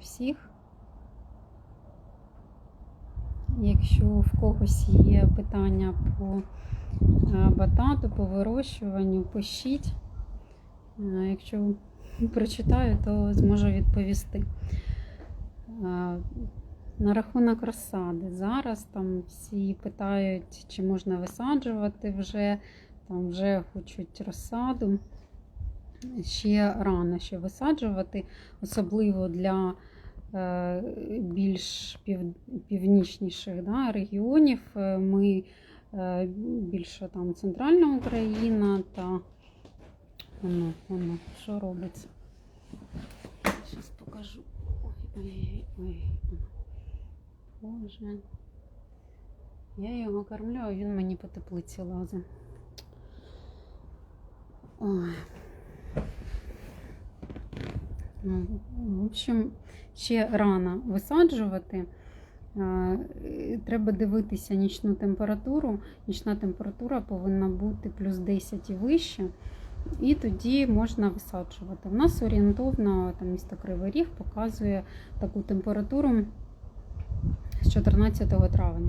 всіх. Якщо в когось є питання по е, батату, по вирощуванню, пишіть. Е, Якщо прочитаю, то зможу відповісти. Е, На рахунок розсади. Зараз там всі питають, чи можна висаджувати вже, там вже хочуть розсаду. Ще рано ще висаджувати, особливо для е, більш пів, північніших да, регіонів. Е, Ми е, більше там центральна Україна та воно, воно, що робиться. Зараз покажу. Ой, ой, ой. Боже. Я його кормлю, а він мені по теплиці лазить. Ой. Ну, В общем, ще рано висаджувати. Треба дивитися нічну температуру. Нічна температура повинна бути плюс 10 і вище. І тоді можна висаджувати. У нас орієнтовно там місто Кривий Ріг показує таку температуру з 14 травня.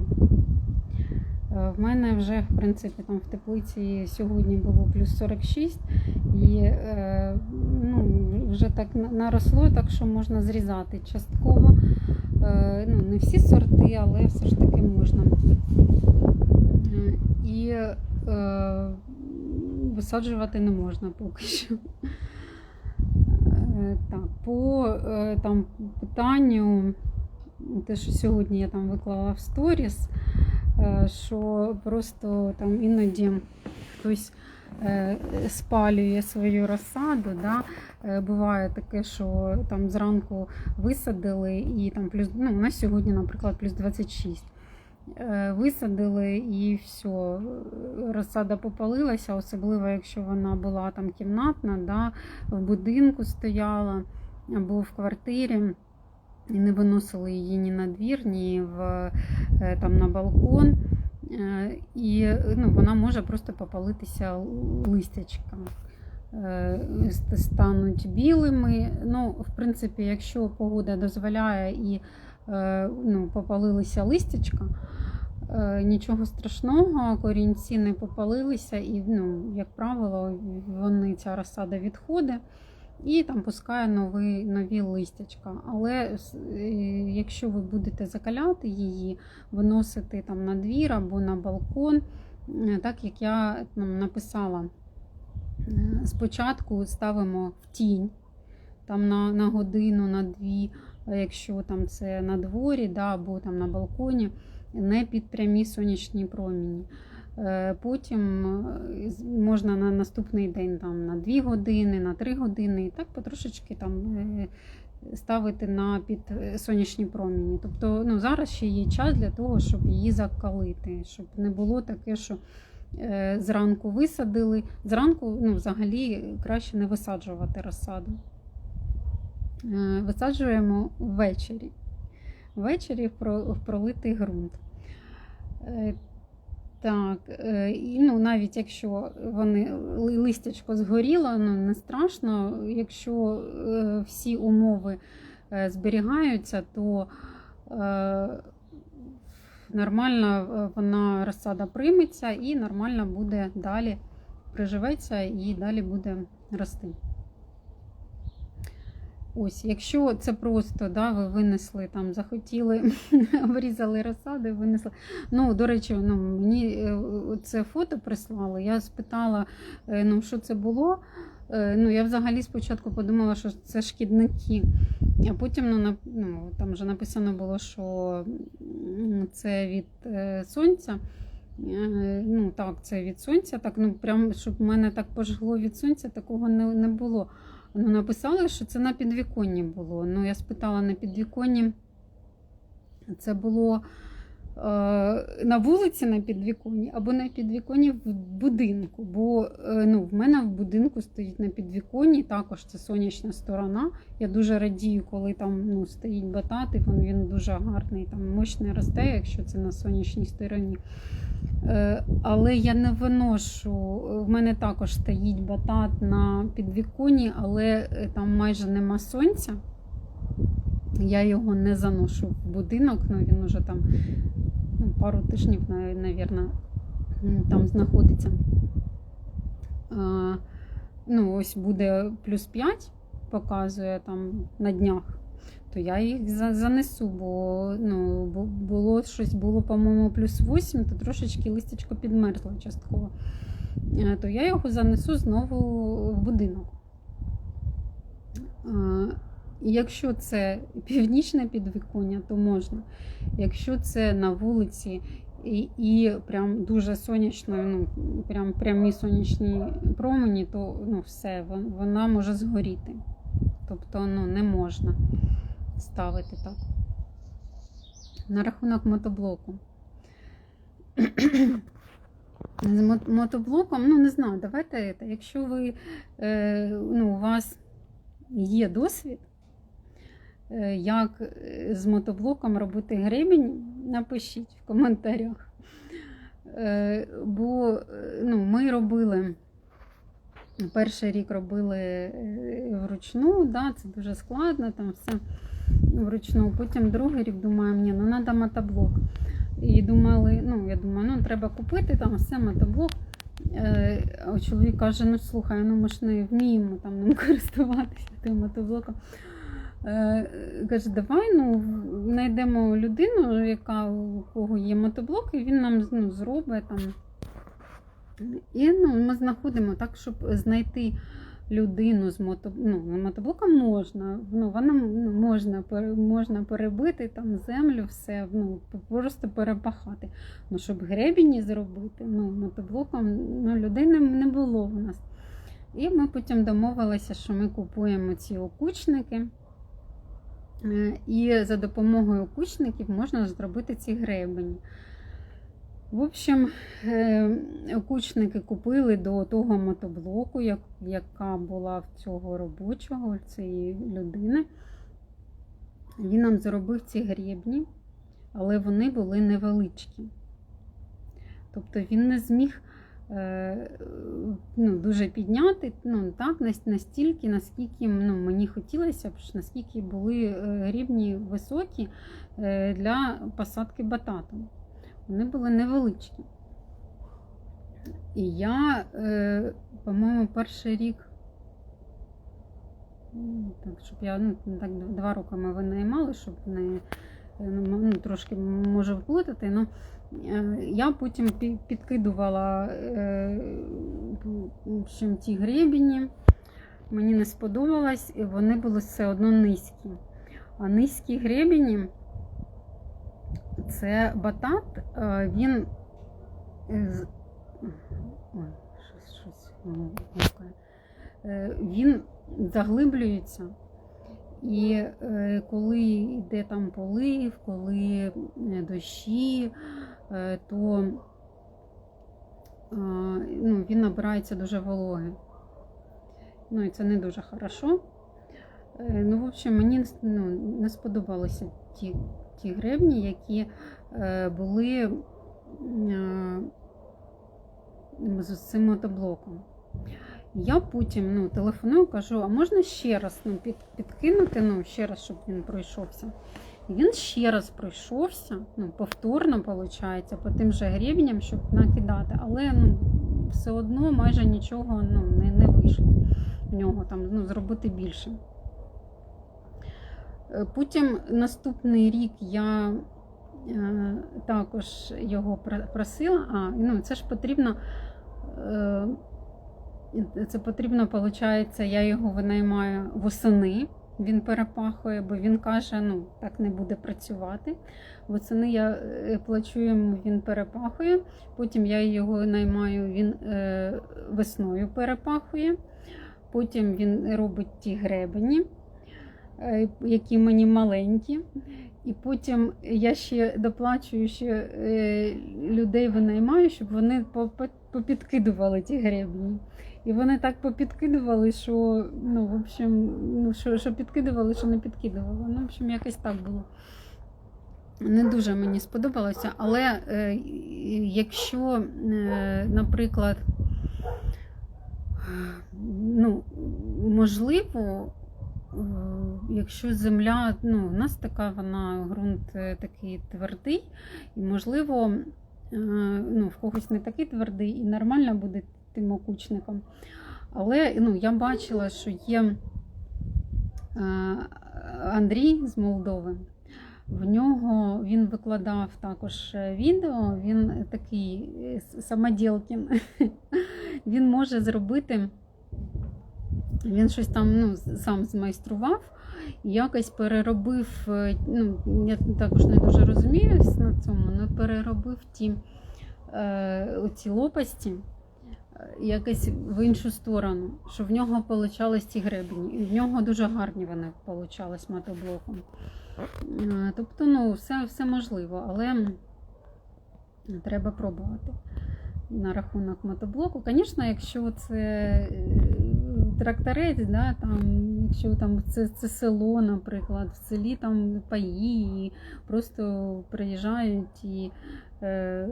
Е, В мене вже, в принципі, там в теплиці сьогодні було плюс 46, і е, вже так наросло, так що можна зрізати частково. Е, ну, не всі сорти, але все ж таки можна. Е, І е, висаджувати не можна поки що. Так, по там, питанню, те, що сьогодні я там виклала в сторіс, що просто там іноді хтось спалює свою розсаду. Да? Е, Буває таке, що там зранку висадили і там плюс, ну, у сьогодні, наприклад, плюс 26. Е, Висадили і все, розсада попалилася, особливо якщо вона була там кімнатна, да, в будинку стояла або в квартирі. І не виносили її ні на двір, ні в, е, там, на балкон. Е, І ну, вона може просто попалитися листячка. Е, Стануть білими. Ну, в принципі, якщо погода дозволяє і е, ну, попалилися листячка, е, нічого страшного, корінці не попалилися, і, ну, як правило, вони ця розсада відходить і там пускає нові, нові листячка. Але е, якщо ви будете закаляти її, виносити там на двір або на балкон, е, так як я там, написала, е, спочатку ставимо в тінь там на, на годину, на дві, якщо там це на дворі, да, або там на балконі, не під прямі сонячні проміні. Потім можна на наступний день там, на 2 години, на 3 години, і так потрошечки там е, ставити на під е, сонячні проміні. Тобто ну, зараз ще є час для того, щоб її закалити, щоб не було таке, що е, зранку висадили. Зранку ну, взагалі краще не висаджувати розсаду. Висаджуємо ввечері. Ввечері в пролитий ґрунт. Так, е, і, ну, навіть якщо вони листячко згоріло, ну не страшно. Якщо е, всі умови е, зберігаються, то нормально вона розсада прийметься і нормально буде далі приживеться і далі буде рости. Ось, якщо це просто, да, ви винесли там, захотіли, обрізали розсади, винесли. Ну, до речі, ну, мені е, це фото прислали. Я спитала, е, ну, що це було. Е, Ну, я взагалі спочатку подумала, що це шкідники. А потім ну, ну, там вже написано було, що це від сонця. Ну, так, це від сонця. Так, ну, прям, щоб мене так пожгло від сонця, такого не, не було. Ну, написали, що це на підвіконні було. Ну, я спитала на підвіконні. Це було на вулиці на підвіконні або на підвіконні в будинку. Бо е, ну, в мене в будинку стоїть на підвіконні, також це сонячна сторона. Я дуже радію, коли там ну, стоїть батат, він, він дуже гарний, там мощний росте, якщо це на сонячній стороні. Е, Але я не виношу. В мене також стоїть батат на підвіконні, але е, там майже нема сонця. Я його не заношу в будинок, ну він уже там пару тижнів, навірно, там знаходиться. Ну, ось буде плюс 5, показує там на днях, то я їх занесу, бо ну, було щось було, по-моєму, плюс 8, то трошечки листячко підмерзло частково. Е, То я його занесу знову в будинок. І Якщо це північне підвіконня, то можна. Якщо це на вулиці і, і прям дуже сонячно, ну, прям прямі сонячні промені, то ну, все, вона може згоріти. Тобто ну, не можна ставити так. На рахунок мотоблоку. З мотоблоком, ну не знаю, давайте, якщо ви, е, ну, у вас є досвід, як е, з мотоблоком робити гребінь, напишіть в коментарях. Е, Бо е, ну, ми робили, перший рік робили е, вручну, да, це дуже складно, там все вручну. Потім другий рік думаємо, ні, ну треба мотоблок. І думали, ну я думаю, ну треба купити там все мотоблок. Е, А чоловік каже: ну слухай, ну ми ж не вміємо там ним користуватися тим мотоблоком. Е, Каже, давай ну, знайдемо людину, яка у кого є мотоблок, і він нам ну, зробить там. І ну, ми знаходимо так, щоб знайти людину з мото... ну, мотоблоком можна. Ну, вона ну, можна, можна перебити там землю, все, ну, просто перепахати. Ну, щоб гребені зробити, ну, мотоблоком ну, людей не, було у нас. І ми потім домовилися, що ми купуємо ці окучники. Е, І за допомогою окучників можна зробити ці гребені. В общем, е, окучники купили до того мотоблоку, яка була в цього робочого, цієї людини. Він нам зробив ці гребні, але вони були невеличкі. Тобто він не зміг ну, дуже підняти ну, так, настільки, наскільки ну, мені хотілося б, наскільки були е, грібні високі е, для посадки батату. Вони були невеличкі. І я, е, по-моєму, перший рік, так, щоб я ну, так, два роки ми винаймали, щоб не е, ну, ну, трошки може вплутати. Ну, е, я потім підкидувала е, ті гребені. Мені не сподобалось, і вони були все одно низькі. А низькі гребені це батат, е, він Ой. Е, він заглиблюється. І е, коли йде там полив, коли е, дощі, е, то е, ну, він набирається дуже вологи. Ну і це не дуже хорошо. Е, Ну, в общем, мені ну, не сподобалися ті, ті гребні, які е, були е, з цим мотоблоком. Я потім ну, телефоную, кажу, а можна ще раз ну, під, підкинути, ну, ще раз, щоб він пройшовся. Він ще раз пройшовся, ну, повторно, виходить, по тим же гребням, щоб накидати, але ну, все одно майже нічого ну, не, не вийшло в нього там ну, зробити більше. Е, Потім наступний рік я е, також його просила. А, ну, це ж потрібно. Е, це потрібно, виходить, я його винаймаю восени. Він перепахує, бо він каже, ну так не буде працювати. Восени я е, плачу йому, він перепахує. Потім я його наймаю, він е, весною перепахує. Потім він робить ті гребені, е, які мені маленькі. І потім я ще доплачую ще е, людей винаймаю, щоб вони по- по- попідкидували ті гребні. І вони так попідкидували, що ну, в общем, ну, що, що підкидували, що не підкидували. Ну, в общем, якось так було. Не дуже мені сподобалося, але е, якщо, е, наприклад, ну, можливо, е, якщо земля, ну, у нас така вона ґрунт е, такий твердий, і можливо, е, ну, в когось не такий твердий, і нормально буде тим окучником. Але ну, я бачила, що є е, Андрій з Молдови. В нього він викладав також відео, він такий е, самоділкін. Він може зробити, він щось там ну, сам змайстрував якось переробив. е, Ну, я також не дуже розуміюсь на цьому, але переробив ті е, оці лопасті якось в іншу сторону, що в нього получались ті гребені. І в нього дуже гарні вони получались мотоблоком. Е, Тобто, ну, все, все можливо, але треба пробувати. На рахунок мотоблоку. Звісно, якщо це е, тракторець, да, там, якщо там це, це село, наприклад, в селі там паї, і просто приїжджають і е,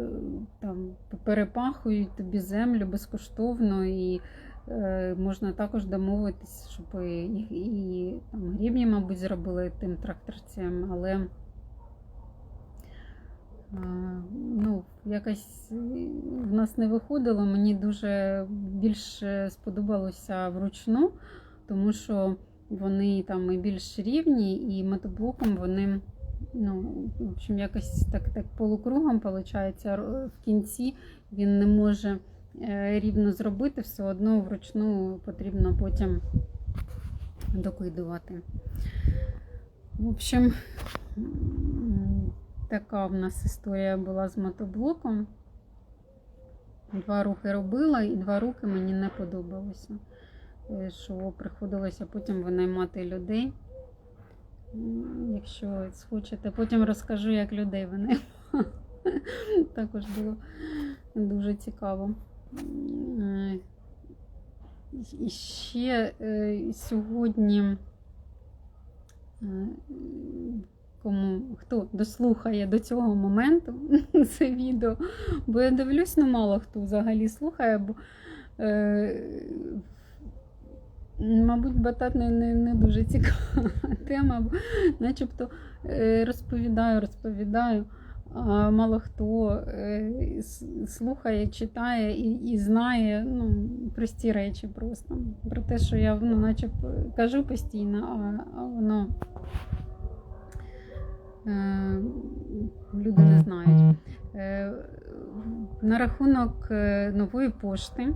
там, перепахують тобі землю безкоштовно, і е, можна також домовитись, щоб і, і там, грібні, мабуть, зробили тим тракторцям, але ну, якось е, в нас не виходило. Мені дуже більше сподобалося вручну, тому що вони там і більш рівні, і мотоблоком вони. Ну, в общем, якось так, так полукругом виходить. В кінці він не може е, рівно зробити, все одно вручну потрібно потім докидувати. В общем, така в нас історія була з мотоблоком. Два рухи робила, і два роки мені не подобалося. Е, Що приходилося потім винаймати людей. Якщо схочете, потім розкажу, як людей винаймала. Також було дуже цікаво. І ще е, сьогодні, е, кому хто дослухає до цього моменту це відео, бо я дивлюсь, ну мало хто взагалі слухає, бо е, Мабуть, батат не, не, не дуже цікава тема, бо начебто е, розповідаю, розповідаю, а мало хто е, слухає, читає і, і знає ну, прості речі просто. Про те, що я ну, начебто кажу постійно, а, а воно люди не знають. Е, на рахунок е, нової пошти.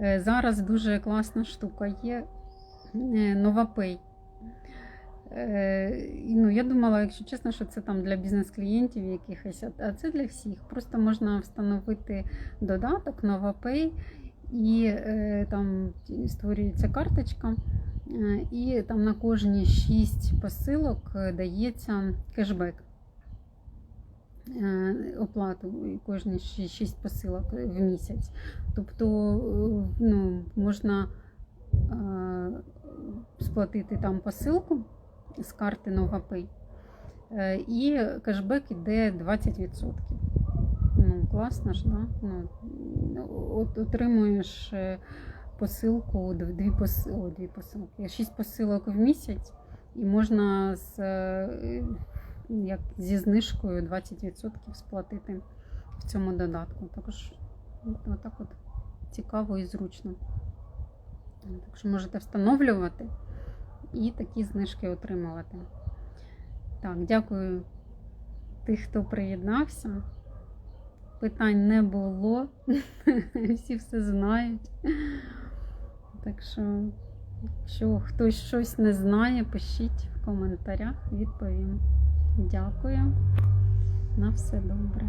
Е, Зараз дуже класна штука є е, NovaPay. Е, Ну, я думала, якщо чесно, що це там для бізнес-клієнтів якихось, а- це для всіх. Просто можна встановити додаток NovaPay, і е, там створюється карточка, е, і там на кожні 6 посилок е, дається кешбек. е, Оплату кожні 6 посилок в місяць. Тобто ну, можна сплатити там посилку з карти NovaPay, і кешбек іде 20%. Ну, класно ж, да? ну, от, отримуєш е, посилку, дві, пос... О, дві посилки, шість посилок в місяць, і можна з, е, як, зі знижкою 20% сплатити в цьому додатку. Також от, отак от цікаво і зручно. Так що можете встановлювати і такі знижки отримувати. Так, дякую тих, хто приєднався. Питань не було. Всі все знають. Так що, якщо хтось щось не знає, пишіть в коментарях, відповім. Дякую. На все добре.